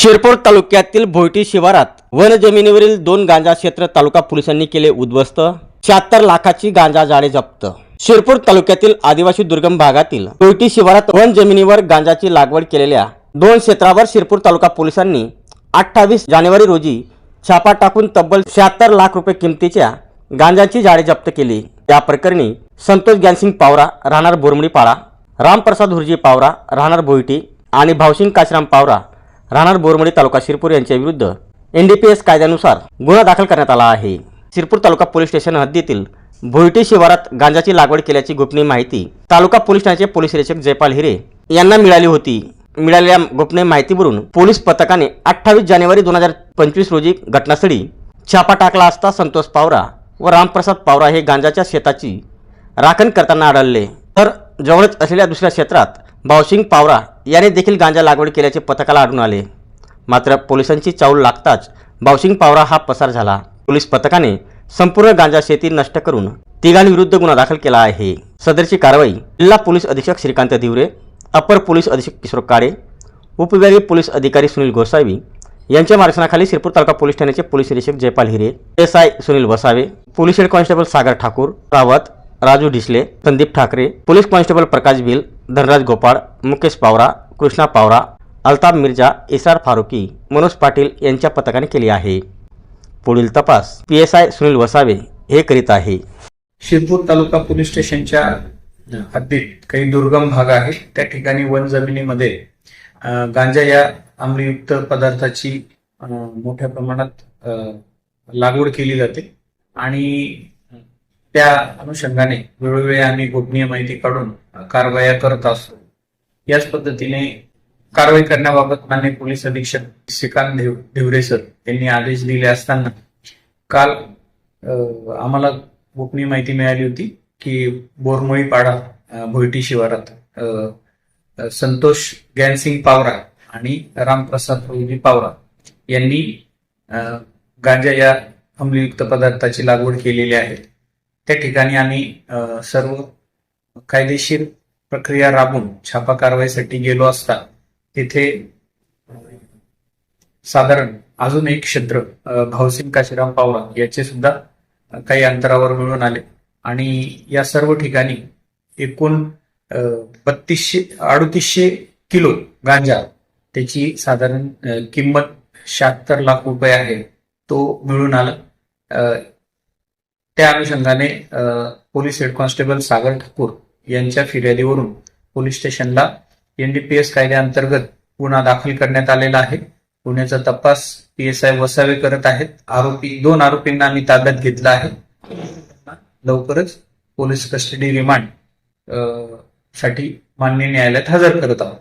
शिरपूर तालुक्यातील भोयटी शिवारात वन जमिनीवरील दोन गांजा क्षेत्र तालुका पोलिसांनी केले उद्ध्वस्त. शहात्तर लाखाची गांजा जाळे जप्त. शिरपूर तालुक्यातील आदिवासी दुर्गम भागातील भोयटी शिवारात वन जमिनीवर गांजाची लागवड केलेल्या दोन क्षेत्रावर शिरपूर तालुका पोलिसांनी अठ्ठावीस जानेवारी रोजी छापा टाकून तब्बल शहात्तर लाख रुपये किमतीच्या गांजाची जाळे जप्त केली. या प्रकरणी संतोष ज्ञानसिंग पावरा राहणार बोरमडी पाळा रामप्रसाद हुरजी पावरा राहणार भोयटी आणि भावसिंग काशराम पावरा राहणार बोरमडी तालुका शिरपूर यांच्या विरुद्ध एनडीपीएस कायद्यानुसार गुन्हा दाखल करण्यात आला आहे. शिरपूर तालुका पोलीस स्टेशन हद्दीतील भोयटी शिवारात गांजाची लागवड केल्याची गोपनीय माहिती तालुका पोलीस ठाण्याचे पोलीस निरीक्षक जयपाल हिरे यांना मिळाली होती. मिळालेल्या गोपनीय माहितीवरून पोलीस पथकाने अठ्ठावीस जानेवारी दोन हजार पंचवीस रोजी घटनास्थळी छापा टाकला असता संतोष पावरा व रामप्रसाद पावरा हे गांजाच्या शेताची राखण करताना आढळले. तर जवळच असलेल्या दुसऱ्या क्षेत्रात भावसिंग पावरा याने देखील गांजा लागवड केल्याचे पथकाला आढळून आले. मात्र पोलिसांची चाऊल लागताच बावशिंग पावरा हा पसार झाला. पोलीस पथकाने संपूर्ण गांजा शेती नष्ट करून तिघांविरुद्ध गुन्हा दाखल केला आहे. सदरची कारवाई जिल्हा पोलीस अधीक्षक श्रीकांत दिवरे अपर पोलीस अधीक्षक किशोर काळे उपविभागीय पोलीस अधिकारी सुनील गोसावी यांच्या मार्गदर्शनाखाली शिरपूर तालुका पोलीस ठाण्याचे पोलीस निरीक्षक Jaypal Hire S I Sunil Vasave police head constable Sagar Thakur Rawat Raju Dhisle Sandeep Thackeray police constable Prakash Bhil Dhanraj Gopal Mukesh Pawara Krishna Pawara Altaf Mirza Isar Farooqui Manoj Patil यांच्या पथकाने केली आहे. पुढील तपास P S I Sunil Vasave हे करीत आहे. Shirpur taluka police स्टेशनच्या हद्दीत काही दुर्गम भाग आहेत. त्या ठिकाणी वन जमिनीमध्ये गांजा या आम्लयुक्त पदार्थाची मोठ्या प्रमाणात लागवड केली जाते. आणि त्या अनुषंगाने वेळोवेळी आम्ही गोपनीय माहिती काढून कारवाया करत असतो. याच पद्धतीने कारवाई करण्याबाबत मान्य पोलीस अधीक्षक श्रीकांत ढेव ढिवरे सर यांनी आदेश दिले असताना काल आम्हाला गोपनीय माहिती मिळाली होती की बोरमोळी पाडा भोयटी शिवारात अं, संतोष ग्यानसिंग पावरा आणि रामप्रसाद रोजी पावरा यांनी गांजा या अंमलयुक्त पदार्थाची लागवड केलेली आहे. त्या ठिकाणी आम्ही सर्व कायदेशीर प्रक्रिया राबून छापा कारवाईसाठी गेलो असता तिथे साधारण अजून एक क्षेत्र भाऊसिंग भावसिंग काशीराम पावरा याचे सुद्धा काही अंतरावर मिळून आले. आणि या सर्व ठिकाणी एकूण बत्तीसशे अडतीसशे किलो गांजा त्याची साधारण किंमत शहात्तर लाख रुपये आहे तो मिळून आला. त्या अनुषंगाने police head constable Sagar Thakur यांच्या फिर्यादीवरून पोलीस स्टेशनला एनडीपीएस कायद्याअंतर्गत गुन्हा दाखल करण्यात आलेला आहे. गुन्ह्याचा तपास पी एस आय वसावे करत आहेत. आरोपी दोन आरोपींना आम्ही ताब्यात घेतलं आहे. लवकरच पोलीस कस्टडी रिमांडसाठी मान्य न्यायालयात हजर करत आहोत.